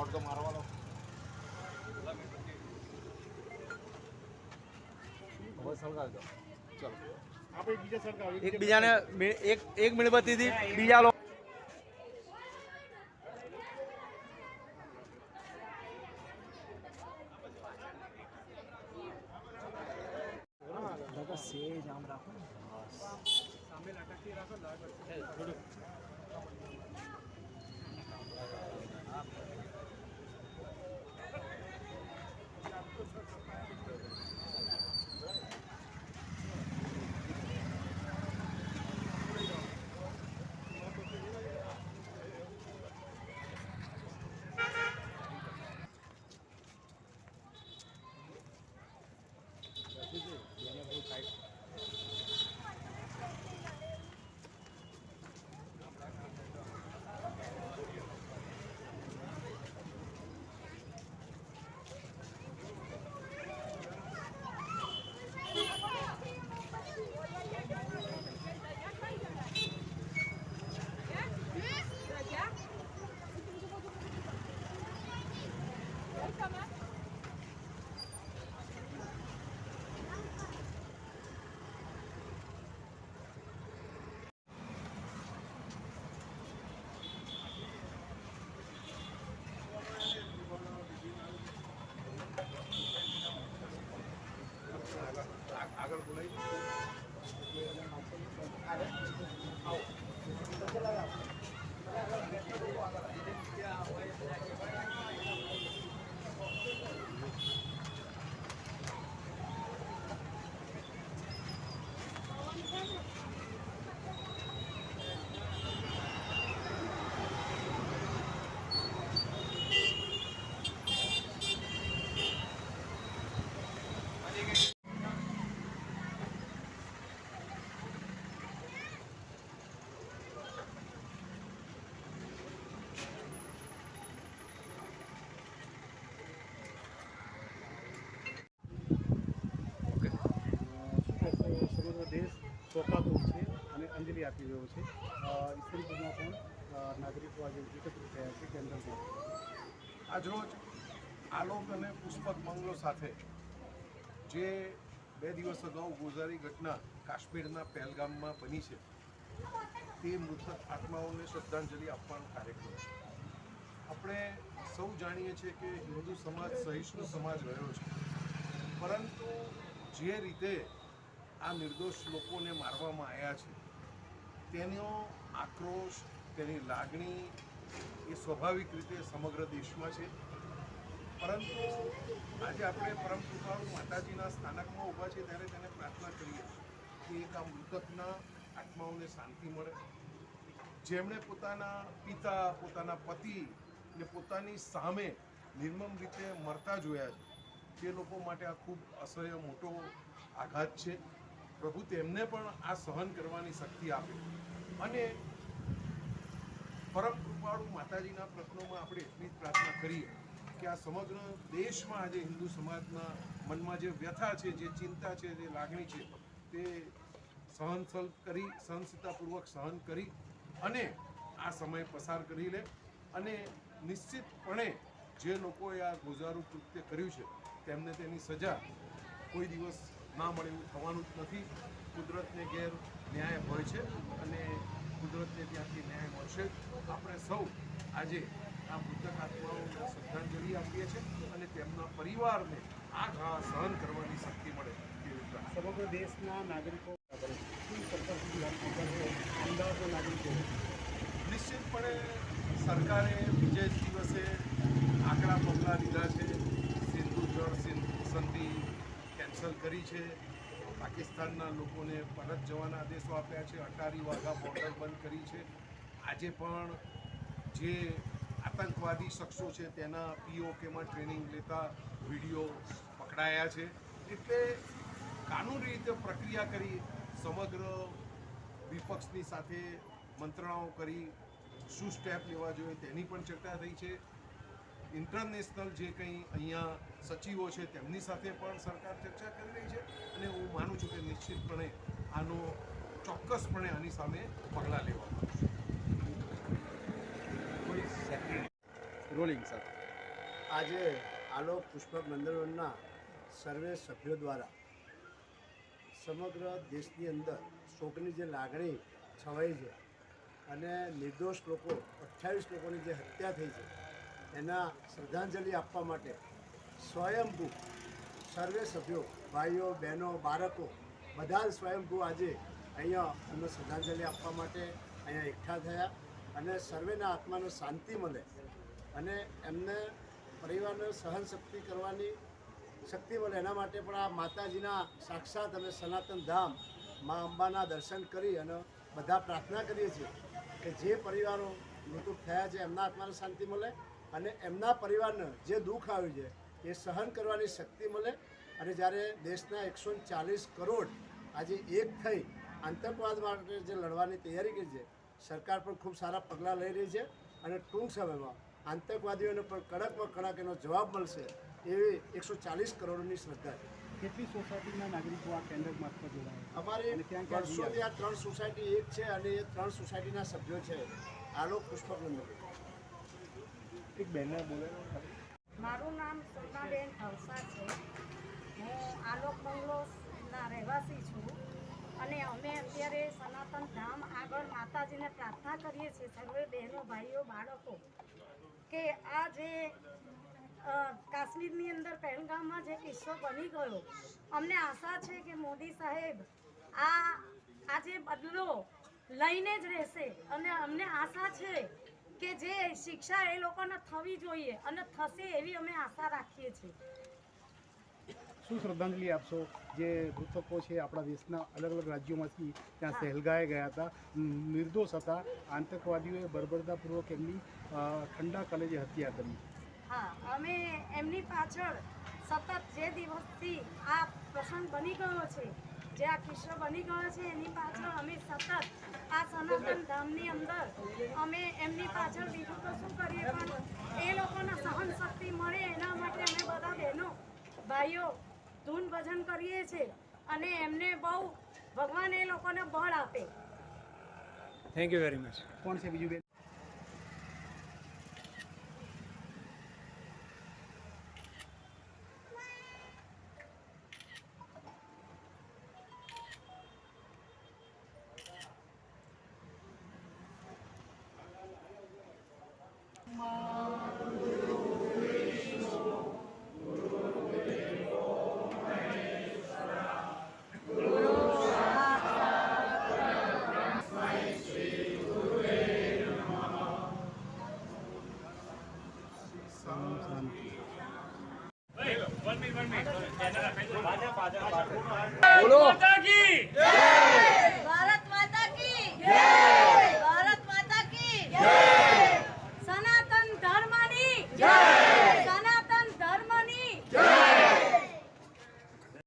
Short તો મારવાનો. હવે સળગાવી દો. ચલો. આપણે બીજા સરકાર એકબીજાને મી- એક એક મીણબત્તીથી બીજા લોકો સમગ્ર શોકાતુર છે અને અંજલિ આપી રહ્યો છે. અ, ઈસનપુરમાં પણ નાગરિકો આજે એકત્રિત થયા છે કેન્દ્રમાં આજરોજ આલોક અને પુષ્પક મંગલો સાથે જે બે દિવસ અગાઉ ગોઝારી ઘટના કાશ્મીરના પહેલગામમાં બની છે તે મૃતક આત્માઓને શ્રદ્ધાંજલિ આપવાનો કાર્યક્રમ છે. આપણે સૌ જાણીએ છીએ કે હિન્દુ સમાજ સહિષ્ણુ સમાજ રહ્યો છે. પરંતુ જે રીતે આ નિર્દોષ લોકોને મારવામાં આવ્યા છે. તેનો આક્રોશ, તેની લાગણી એ સ્વાભાવિક રીતે સમગ્ર દેશમાં છે. પરંતુ આજે આપણે પરમ કૃપાળુ માતાજીના સ્થાનકમાં ઊભા છે ત્યારે તેને પ્રાર્થના કરીએ કે એક આ મૃતકના આત્માઓને શાંતિ મળે. જેમણે પોતાના પિતા, પોતાના પતિ ને પોતાની સામે નિર્મમ રીતે મરતા જોયા છે, તે લોકો માટે આ ખૂબ અસહ્ય મોટો આઘાત છે. પ્રભુ તેમને પણ આ સહન કરવાની શક્તિ આપે. અને પરમ કૃપાળુ માતાજીના પ્રશ્નોમાં આપણે એટલી જ પ્રાર્થના કરીએ કે આ સમગ્ર દેશમાં આજે હિન્દુ સમાજના મનમાં જે વ્યથા છે, જે ચિંતા છે, જે લાગણી છે, તે સહનશલ કરી, સહનશીલતાપૂર્વક સહન કરી અને આ સમય પસાર કરી લે. અને નિશ્ચિતપણે જે લોકોએ આ ગુજારું કૃત્ય કર્યું છે, તેમને તેની સજા કોઈ દિવસ ના મળે એવું થવાનું જ નથી. કુદરતને ઘેર ન્યાય હોય છે અને કુદરતને ત્યાંથી ન્યાય મળશે. આપણે સૌ આજે આ મૃતક આત્માઓને શ્રદ્ધાંજલિ આપીએ છીએ અને તેમના પરિવારને આ ઘા સહન કરવાની શક્તિ મળે સમગ્ર દેશના નાગરિકો અમદાવાદના નાગરિકો નિશ્ચિતપણે સરકારે વિજય દિવસે આકરા પગલાં લીધા છે. કેન્સલ કરી છે. પાકિસ્તાનના લોકોને પરત જવાના આદેશો આપ્યા છે. અટારી વાઘા બોર્ડર બંધ કરી છે. આજે પણ જે આતંકવાદી શખ્સો છે તેના પીઓકેમાં ટ્રેનિંગ લેતા વીડિયો પકડાયા છે. એટલે કાનૂની રીતે પ્રક્રિયા કરી સમગ્ર વિપક્ષની સાથે મંત્રણાઓ કરી, શું સ્ટેપ લેવા જોઈએ તેની પણ ચર્ચા થઈ છે. ઇન્ટરનેશનલ જે કંઈ અહીંયા સચિવો છે તેમની સાથે પણ સરકાર ચર્ચા કરી રહી છે અને હું માનું છું કે નિશ્ચિતપણે આનો ચોક્કસપણે આની સામે પગલાં લેવામાં આવશે રોલિંગ સર આજે આલોક પુષ્પક મંદિરોના સર્વે સભ્યો દ્વારા સમગ્ર દેશની અંદર શોકની જે લાગણી છવાઈ છે અને નિર્દોષ લોકો અઠ્યાવીસ લોકોની જે હત્યા થઈ છે એના શ્રદ્ધાંજલિ આપવા માટે સ્વયંભૂ સર્વે સભ્યો, ભાઈઓ, બહેનો, બાળકો, બધા જ સ્વયંભૂ આજે અહીંયા એમને શ્રદ્ધાંજલિ આપવા માટે અહીંયા એકઠા થયા અને સર્વેના આત્માને શાંતિ મળે અને એમને પરિવારને સહન શક્તિ કરવાની શક્તિ મળે. એના માટે પણ આ માતાજીના સાક્ષાત અમે સનાતન ધામ મા અંબાના દર્શન કરી અને બધા પ્રાર્થના કરીએ છીએ કે જે પરિવારો મૃત્યુ થયા છે એમના આત્માને શાંતિ મળે અને એમના પરિવારને જે દુઃખ આવ્યું છે એ સહન કરવાની શક્તિ મળે અને જ્યારે દેશના એકસો ચાલીસ કરોડ આજે એક થઈ આતંકવાદ માટે જે લડવાની તૈયારી કરી છે સરકાર પણ ખૂબ સારા પગલાં લઈ રહી છે અને ટૂંક સમયમાં આતંકવાદીઓને પણ કડકમાં કડક એનો જવાબ મળશે એવી એકસો ચાલીસ કરોડની શ્રદ્ધા છે. કેટલી સોસાયટીના નાગરિકો આ કેન્દ્ર મારફત જોડાયા અમારી વર્ષોથી આ ત્રણ સોસાયટી એક છે અને એ ત્રણ સોસાયટીના સભ્યો છે. આલોક પુષ્પક એક બેનર બોલે મારું નામ સોનાબેન અવસા છે. હું આલોક બંગલોના રહેવાસી છું અને અમે અત્યારે સનાતન ધામ આગળ માતાજીને પ્રાર્થના કરીએ છીએ, સર્વે બહેનો, ભાઈઓ, બાળકો, કે આ જે કાશ્મીરની અંદર પહેલગામમાં જે કિસ્સો બની ગયો, અમને આશા છે કે મોદી સાહેબ આ આ જે બદલો લઈને જ રહેશે અને અમને આશા છે કે જે શિક્ષા એ લોકોને થવી જોઈએ અને થશે એવી અમે આશા રાખીએ છીએ. શું શ્રદ્ધાંજલિ આપશો? જે મૃતકો છે આપણા દેશના અલગ અલગ રાજ્યોમાંથી ત્યાં સહેલગાએ ગયા હતા. નિર્દોષ હતા. આતંકવાદીઓએ બર્બરતાપૂર્વક એમની ઠંડા કલેજે હત્યા કરી. હા અમે એમની પાછળ સતત જે દિવસથી આ પ્રસંગ બની ગયો છે જે આ કિસ્સો બની ગયો છે એની પાછળ અમે સતત આ સનાતન ધામની અંદર અમે એમની પાછળ બીજું તો શું કરીએ? પણ એ લોકોને સહન શક્તિ મળે એના માટે અમે બધા બહેનો ભાઈઓ ધૂન ભજન કરીએ છીએ અને એમને બહુ ભગવાન એ લોકોને બળ આપે. કોણ છે બીજું બેન? બોલો. માતા કી ભારત માતા કી જય.